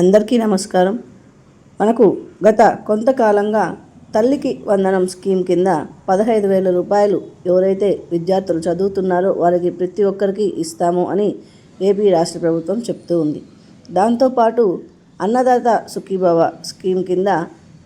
అందరికీ నమస్కారం. మనకు గత కొంతకాలంగా తల్లికి వందనం స్కీమ్ కింద పదహైదు వేల రూపాయలు ఎవరైతే విద్యార్థులు చదువుతున్నారో వారికి ప్రతి ఒక్కరికి ఇస్తాము అని ఏపీ రాష్ట్ర ప్రభుత్వం చెప్తూ ఉంది. దాంతోపాటు అన్నదాత సుఖీభవ స్కీమ్ కింద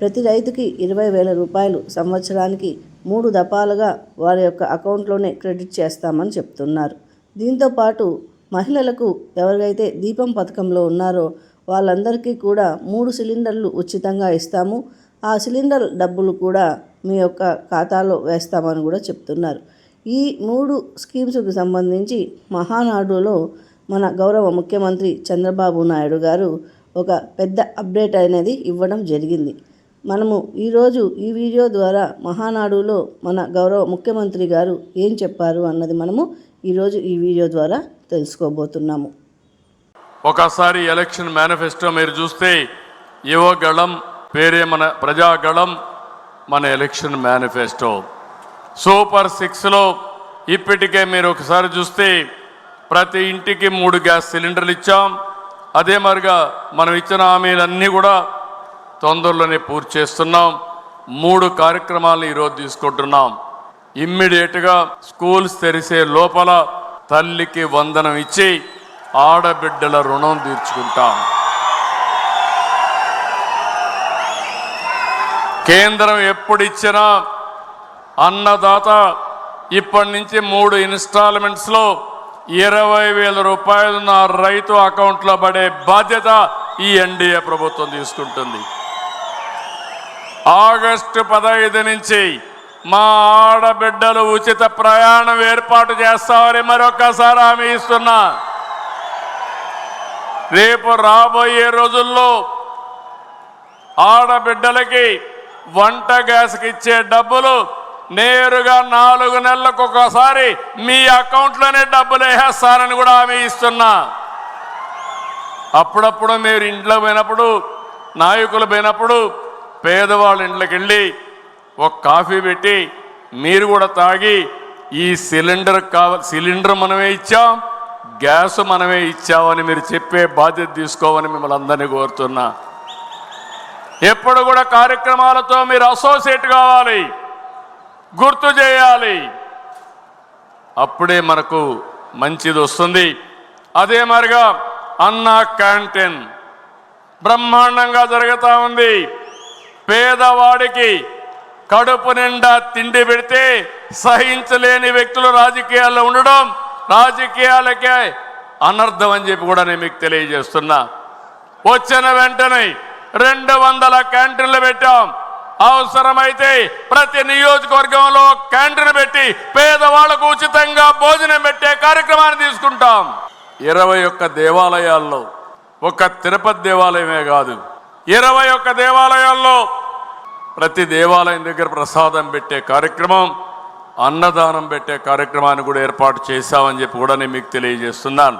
ప్రతి రైతుకి ఇరవై వేల రూపాయలు సంవత్సరానికి మూడు దఫాలుగా వారి యొక్క అకౌంట్లోనే క్రెడిట్ చేస్తామని చెప్తున్నారు. దీంతోపాటు మహిళలకు ఎవరైతే దీపం పథకంలో ఉన్నారో వాళ్ళందరికీ కూడా మూడు సిలిండర్లు ఉచితంగా ఇస్తాము. ఆ సిలిండర్ డబ్బులు కూడా మీ యొక్క ఖాతాలో వేస్తామని కూడా చెప్తున్నారు. ఈ మూడు స్కీమ్స్కి సంబంధించి మహానాడులో మన గౌరవ ముఖ్యమంత్రి చంద్రబాబు నాయుడు గారు ఒక పెద్ద అప్డేట్ అనేది ఇవ్వడం జరిగింది. మనము ఈరోజు ఈ వీడియో ద్వారా మహానాడులో మన గౌరవ ముఖ్యమంత్రి గారు ఏం చెప్పారు అన్నది మనము ఈరోజు ఈ వీడియో ద్వారా తెలుసుకోబోతున్నాము. ఒకసారి ఎలక్షన్ మేనిఫెస్టో మీరు చూస్తే యువగళం పేరే మన ప్రజాగళం మన ఎలక్షన్ మేనిఫెస్టో. సూపర్ సిక్స్లో ఇప్పటికే మీరు ఒకసారి చూస్తే ప్రతి ఇంటికి మూడు గ్యాస్ సిలిండర్లు ఇచ్చాం. అదే మరిగా మనం ఇచ్చిన హామీలన్నీ కూడా తొందరలోనే పూర్తి చేస్తున్నాం. మూడు కార్యక్రమాలను ఈరోజు తీసుకుంటున్నాం. ఇమ్మీడియట్గా స్కూల్స్ తెరిసే లోపల తల్లికి వందనం ఇచ్చి ఆడబిడ్డల రుణం తీర్చుకుంటాం. కేంద్రం ఎప్పుడు ఇచ్చినా అన్నదాత ఇప్పటి నుంచి మూడు ఇన్స్టాల్మెంట్స్లో ఇరవై వేల రూపాయలు నా రైతు అకౌంట్లో పడే బాధ్యత ఈ ఎన్డీఏ ప్రభుత్వం తీసుకుంటుంది. ఆగస్టు పదహైదు నుంచి మా ఆడబిడ్డలు ఉచిత ప్రయాణం ఏర్పాటు చేస్తామని మరొకసారి హామీ ఇస్తున్నా. రేపు రాబోయే రోజుల్లో ఆడబిడ్డలకి వంట గ్యాస్కి ఇచ్చే డబ్బులు నేరుగా నాలుగు నెలలకు ఒకసారి మీ అకౌంట్లోనే డబ్బులు వేసేస్తారని కూడా హామీ ఇస్తున్నా. అప్పుడప్పుడు మీరు ఇంట్లో పోయినప్పుడు నాయకులు పోయినప్పుడు పేదవాళ్ళ ఇంట్లోకి వెళ్ళి ఒక కాఫీ పెట్టి మీరు కూడా తాగి ఈ సిలిండర్ కావ సిలిండర్ మనమే ఇచ్చాం. గ్యాస్ మనమే ఇచ్చామని మీరు చెప్పే బాధ్యత తీసుకోమని మిమ్మల్ని అందరినీ కోరుతున్నా. ఎప్పుడు కూడా కార్యక్రమాలతో మీరు అసోసియేట్ కావాలి. గుర్తు చేయాలి. అప్పుడే మనకు మంచిది వస్తుంది. అదే మరిగా అన్న క్యాంటీన్ బ్రహ్మాండంగా జరుగుతూ ఉంది. పేదవాడికి కడుపు నిండా తిండి పెడితే సహించలేని వ్యక్తులు రాజకీయాల్లో ఉండడం రాజకీయాలకే అనర్థం అని చెప్పి కూడా నేను మీకు తెలియజేస్తున్నా. వచ్చిన వెంటనే రెండు వందల క్యాంటీన్లు పెట్టాం. అవసరమైతే ప్రతి నియోజకవర్గంలో క్యాంటీన్ పెట్టి పేదవాళ్ళకు ఉచితంగా భోజనం పెట్టే కార్యక్రమాన్ని తీసుకుంటాం. ఇరవై ఒక్క దేవాలయాల్లో ఒక తిరుపతి దేవాలయమే కాదు ఇరవై ఒక్క దేవాలయాల్లో ప్రతి దేవాలయం దగ్గర ప్రసాదం పెట్టే కార్యక్రమం అన్నదానం పెట్టే కార్యక్రమాన్ని కూడా ఏర్పాటు చేశామని చెప్పి కూడా నేను మీకు తెలియజేస్తున్నాను.